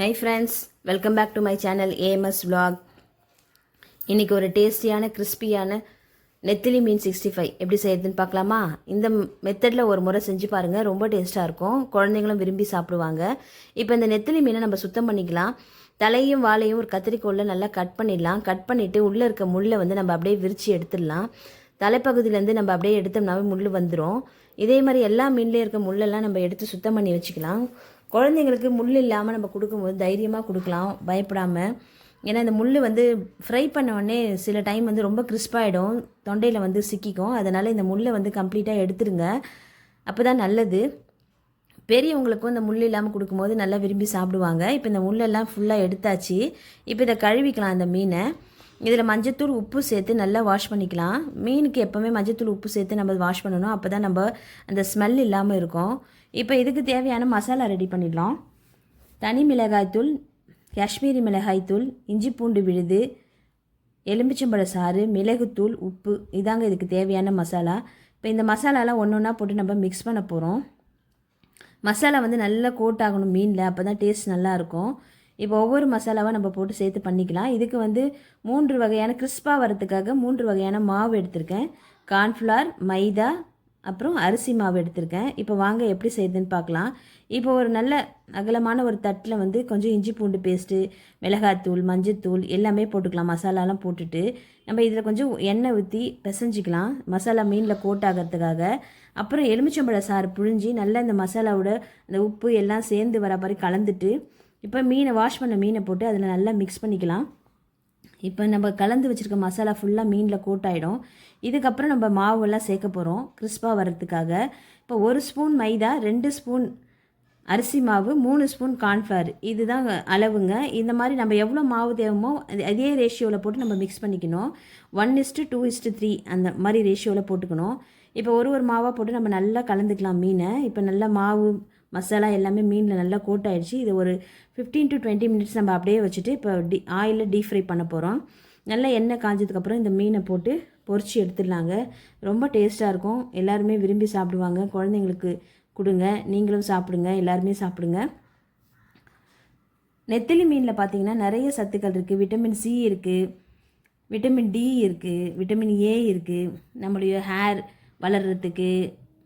Hi friends welcome back to my channel AMS vlog இன்றைக்கி ஒரு டேஸ்டியான கிறிஸ்பியான நெத்திலி மீன் சிக்ஸ்டி ஃபைவ் எப்படி செய்யறதுன்னு பார்க்கலாமா? இந்த மெத்தடில் ஒரு முறை செஞ்சு பாருங்கள் ரொம்ப டேஸ்ட்டாக இருக்கும். குழந்தைங்களும் விரும்பி சாப்பிடுவாங்க. இப்போ இந்த நெத்திலி மீனை நம்ம சுத்தம் பண்ணிக்கலாம். தலையும் வாழையும் ஒரு கத்திரிக்கோலில் நல்லா கட் பண்ணிடலாம். கட் பண்ணிவிட்டு உள்ளே இருக்க முள்ளை வந்து நம்ம அப்படியே விரித்து எடுத்துடலாம். தலைப்பகுதியிலேருந்து நம்ம அப்படியே எடுத்தோம்னாவே முள் வந்துடும் இதே மாதிரி எல்லா மீன்லேயும் இருக்க முள்ளெல்லாம் நம்ம எடுத்து சுத்தம் பண்ணி வச்சுக்கலாம். குழந்தைங்களுக்கு முள் இல்லாமல் நம்ம கொடுக்கும்போது தைரியமாக கொடுக்கலாம் பயப்படாமல் ஏன்னா இந்த முள் வந்து ஃப்ரை பண்ண உடனே சில டைம் வந்து ரொம்ப கிறிஸ்பாயிடும் தொண்டையில் வந்து சிக்கிக்கும். அதனால் இந்த முள்ளை வந்து கம்ப்ளீட்டாக எடுத்துருங்க. அப்போ தான் நல்லது. பெரியவங்களுக்கும் இந்த முள் இல்லாமல் கொடுக்கும்போது நல்லா விரும்பி சாப்பிடுவாங்க. இப்போ இந்த முள்ளெல்லாம் ஃபுல்லாக எடுத்தாச்சு. இப்போ இதை கழுவிக்கலாம் அந்த மீனை. இதில் மஞ்சத்தூள் உப்பு சேர்த்து நல்லா வாஷ் பண்ணிக்கலாம். மீனுக்கு எப்போவுமே மஞ்சத்தூள் உப்பு சேர்த்து நம்ம வாஷ் பண்ணணும். அப்போ தான் நம்ம அந்த ஸ்மெல் இல்லாமல் இருக்கும். இப்போ இதுக்கு தேவையான மசாலா ரெடி பண்ணிடலாம். தனி மிளகாய்த்தூள் காஷ்மீரி மிளகாய்த்தூள் இஞ்சி பூண்டு விழுது எலும்பிச்சம்பழ சாறு மிளகுத்தூள் உப்பு. இதாங்க இதுக்கு தேவையான மசாலா. இப்போ இந்த மசாலாலாம் ஒன்று ஒன்றா போட்டு நம்ம மிக்ஸ் பண்ண போகிறோம் மசாலா வந்து நல்லா கோட் ஆகணும் மீனில். அப்போ தான் டேஸ்ட் நல்லாயிருக்கும் இப்போ ஒவ்வொரு மசாலாவாக நம்ம போட்டு சேர்த்து பண்ணிக்கலாம். இதுக்கு வந்து மூன்று வகையான கிறிஸ்பாக வரத்துக்காக மூன்று வகையான மாவு எடுத்திருக்கேன். கார்ன்ஃப்ளார் மைதா அப்புறம் அரிசி மாவு எடுத்திருக்கேன். இப்போ வாங்க எப்படி செய்யுதுன்னு பார்க்கலாம். இப்போ ஒரு நல்ல அகலமான ஒரு தட்டில் வந்து கொஞ்சம் இஞ்சி பூண்டு பேஸ்ட்டு மிளகாத்தூள் மஞ்சத்தூள் எல்லாமே போட்டுக்கலாம். மசாலாலாம் போட்டுட்டு நம்ம இதில் கொஞ்சம் எண்ணெய் ஊற்றி பிசைஞ்சிக்கலாம். மசாலா மீனில் கோட் ஆகிறதுக்காக. அப்புறம் எலுமிச்சம்பழ சாறு புழிஞ்சி நல்லா இந்த மசாலாவோட அந்த உப்பு எல்லாம் சேர்ந்து வர மாதிரி கலந்துட்டு இப்போ மீனை வாஷ் பண்ண மீனை போட்டு அதில் நல்லா மிக்ஸ் பண்ணிக்கலாம். இப்போ நம்ம கலந்து வச்சுருக்க மசாலா ஃபுல்லாக மீனில் கோட் ஆகிடும் இதுக்கப்புறம் நம்ம மாவெல்லாம் சேர்க்க போகிறோம் கிறிஸ்பாக வர்றதுக்காக. இப்போ ஒரு ஸ்பூன் மைதா ரெண்டு ஸ்பூன் அரிசி மாவு மூணு ஸ்பூன் கார்ன்ஃப்ளவர் இதுதான் அளவுங்க. இந்த மாதிரி நம்ம எவ்வளோ மாவு தேவைமோ அது அதே ரேஷியோவில் போட்டு நம்ம மிக்ஸ் பண்ணிக்கணும். One is to two is to three அந்த மாதிரி ரேஷியோவில் போட்டுக்கணும். இப்போ ஒரு ஒரு மாவாக போட்டு நம்ம நல்லா கலந்துக்கலாம் மீனை. இப்போ நல்லா மாவு மசாலா எல்லாமே மீனில் நல்லா கோட் ஆகிடுச்சு இது ஒரு ஃபிஃப்டீன் டு டுவெண்ட்டி மினிட்ஸ் நம்ம அப்படியே வச்சுட்டு இப்போ டி ஆயிலில் டீப் ஃப்ரை பண்ண போகிறோம் நல்லா எண்ணெய் காஞ்சதுக்கப்புறம் இந்த மீனை போட்டு பொறிச்சு எடுத்துடலாங்க. ரொம்ப டேஸ்ட்டாக இருக்கும். எல்லாருமே விரும்பி சாப்பிடுவாங்க. குழந்தைங்களுக்கு கொடுங்க. நீங்களும் சாப்பிடுங்க. எல்லாருமே சாப்பிடுங்க. நெத்திலி மீனில் பார்த்தீங்கன்னா நிறைய சத்துக்கள் இருக்குது விட்டமின் சி இருக்குது விட்டமின் டி இருக்குது விட்டமின் ஏ இருக்குது நம்மளுடைய ஹேர் வளர்கிறதுக்கு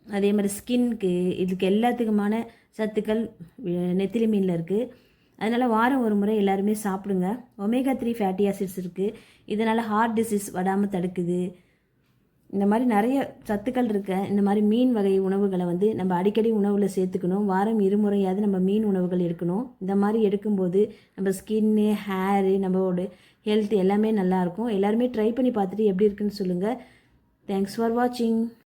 அதே மாதிரி ஸ்கின்க்கு இதுக்கு எல்லாத்துக்குமான சத்துக்கள் நெத்திலி மீனில் இருக்குது அதனால் வாரம் ஒரு முறை எல்லாருமே சாப்பிடுங்க. ஒமேகா த்ரீ ஃபேட்டி ஆசிட்ஸ் இருக்குது இதனால் ஹார்ட் டிசீஸ் வராமல் தடுக்குது. இந்த மாதிரி நிறைய சத்துக்கள் இருக்க இந்த மாதிரி மீன் வகை உணவுகளை வந்து நம்ம அடிக்கடி உணவில் சேர்த்துக்கணும். வாரம் இருமுறையாவது நம்ம மீன் உணவுகள் எடுக்கணும். இந்த மாதிரி எடுக்கும்போது நம்ம ஸ்கின்னு ஹேரு நம்மளோட ஹெல்த் எல்லாமே நல்லாயிருக்கும் எல்லாருமே ட்ரை பண்ணி பார்த்துட்டு எப்படி இருக்குன்னு சொல்லுங்கள் தேங்க்ஸ் ஃபார் வாட்சிங்